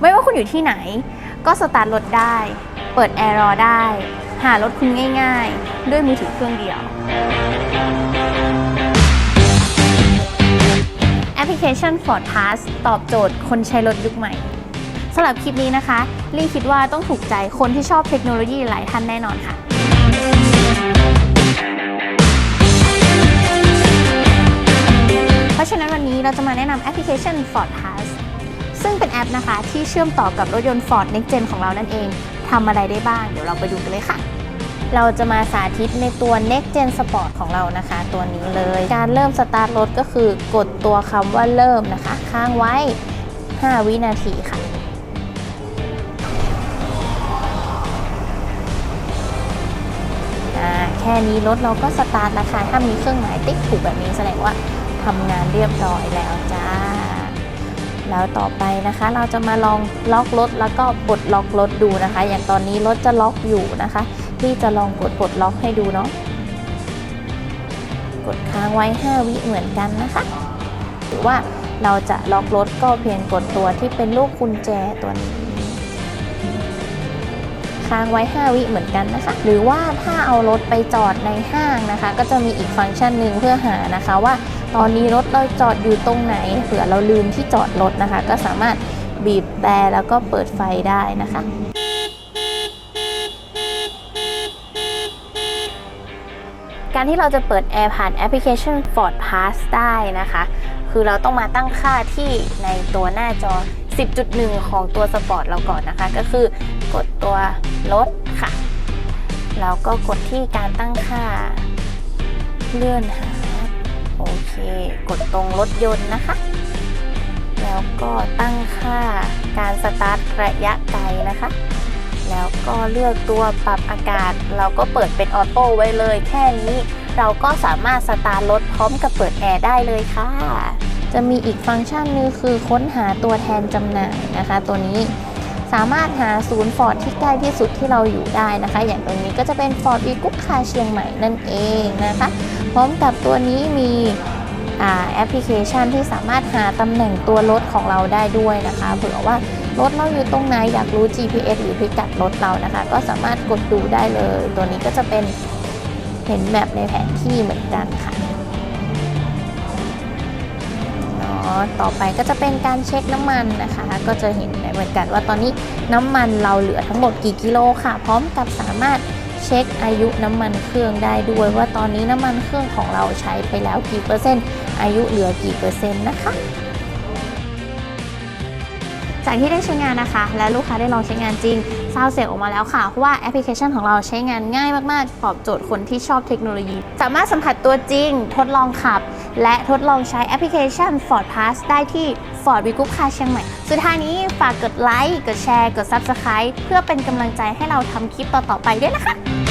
ไม่ว่าคุณอยู่ที่ไหน ก็สตาร์ทรถได้ เปิดแอร์รอได้ หารถคุณง่าย ๆ ด้วยมือถือเครื่องเดียว แอปพลิเคชัน Ford Pass ตอบโจทย์คนใช้รถยุคใหม่สำหรับคลิปนี้นะคะลี่คิดว่าต้องถูกใจคนที่ชอบเทคโนโลยีหลายท่านแน่นอนค่ะเพราะฉะนั้นวันนี้เราจะมาแนะนำแอปพลิเคชัน Ford Pass ซึ่งเป็นแอปนะคะที่เชื่อมต่อกับรถยนต์ Ford Next Gen ของเรานั่นเองทำอะไรได้บ้าง เดี๋ยวเราไปดูกันเลยค่ะ เราจะมาสาธิตในตัว Next Gen Sport ของเรานะคะ ตัวนี้เลย การเริ่มสตาร์ทรถก็คือกดตัวคำว่าเริ่มนะคะ ค้างไว้ 5 วินาทีค่ะแค่นี้รถเราก็สตาร์ทแล้วค่ะถ้ามีเครื่องหมายติ๊กถูกแบบนี้แสดงว่าทำงานเรียบร้อยแล้วจ้า แล้วต่อไปนะคะ เราจะมาลองล็อกรถแล้วก็ปลดล็อกรถดูนะคะ อย่างตอนนี้รถจะล็อกอยู่นะคะที่จะลองกดปลดล็อกให้ดูเนาะกดค้างไว้ 5 วิเหมือนกันนะคะ หรือว่าเราจะล็อกรถก็เพียงกดตัวที่เป็นลูกกุญแจตัวนี้ค้างไว้ 5 วิเหมือนกันนะคะ หรือว่าถ้าเอารถไปจอดในห้างนะคะ ก็จะมีอีกฟังก์ชันหนึ่งเพื่อหานะคะว่า ตอนนี้รถเราจอดอยู่ตรงไหนเผื่อเราลืมที่จอดรถนะคะ ก็สามารถบีบแต่แล้วก็เปิดไฟได้นะคะการที่เราจะเปิดแอร์ผ่านแอปพลิเคชัน Ford Pass ได้นะคะ คือเราต้องมาตั้งค่าที่ในตัวหน้าจอ 10.1 ของตัวสปอร์ตเราก่อนนะคะ ก็คือกดตัวรถค่ะ แล้วก็กดที่การตั้งค่าเลื่อนหา กดตรงรถยนต์นะคะ แล้วก็ตั้งค่าการสตาร์ทระยะไกลนะคะ แล้วก็เลือกตัวปรับอากาศ เราก็เปิดเป็นออโต้ไว้เลย แค่นี้เราก็สามารถสตาร์ทรถพร้อมกับเปิดแอร์ได้เลยค่ะ จะมีอีกฟังก์ชันนึงคือค้นหาตัวแทนจำหน่ายนะคะ ตัวนี้สามารถหาศูนย์ฟอร์ดที่ใกล้ที่สุดที่เราอยู่ได้นะคะ อย่างตรงนี้ก็จะเป็น Ford v ีกุ๊กคาเชียงใหม่นั่นเองนะคะ พร้อมกับตัวนี้มี แอปพลิเคชันที่สามารถหาตำแหน่งตัวรถของเราได้ด้วยนะคะเผื่อว่ารถเราอยู่ตรงไหนอยากรู้ GPS หรือพิกัดรถเรานะคะ ก็สามารถกดดูได้เลย ตัวนี้ก็จะเป็นเห็นแมปในแผนที่เหมือนกันค่ะเนาะต่อไปก็จะเป็นการเช็คน้ำมันนะคะ ก็จะเห็นเหมือนกันว่าตอนนี้น้ำมันเราเหลือทั้งหมดกี่กิโลค่ะ พร้อมกับสามารถเช็คอายุน้ำมันเครื่องได้ด้วย ว่าตอนนี้น้ำมันเครื่องของเราใช้ไปแล้วกี่เปอร์เซ็นต์ อายุเหลือกี่เปอร์เซ็นต์นะคะ จากที่ได้ใช้งานนะคะ และลูกค้าได้ลองใช้งานจริงซาวเสียงออกมาแล้วค่ะว่าแอปพลิเคชันของเราใช้งานง่ายมากๆ ตอบโจทย์คนที่ชอบเทคโนโลยี สามารถสัมผัสตัวจริง ทดลองขับ และทดลองใช้แอปพลิเคชัน Ford Pass ได้ที่ Ford v i g o o คาเชียงใหม่ สุดท้ายนี้ฝากกดไลค์ กดแชร์ กด Subscribe เพื่อเป็นกำลังใจให้เราทำคลิปต่อๆไปด้วยนะคะ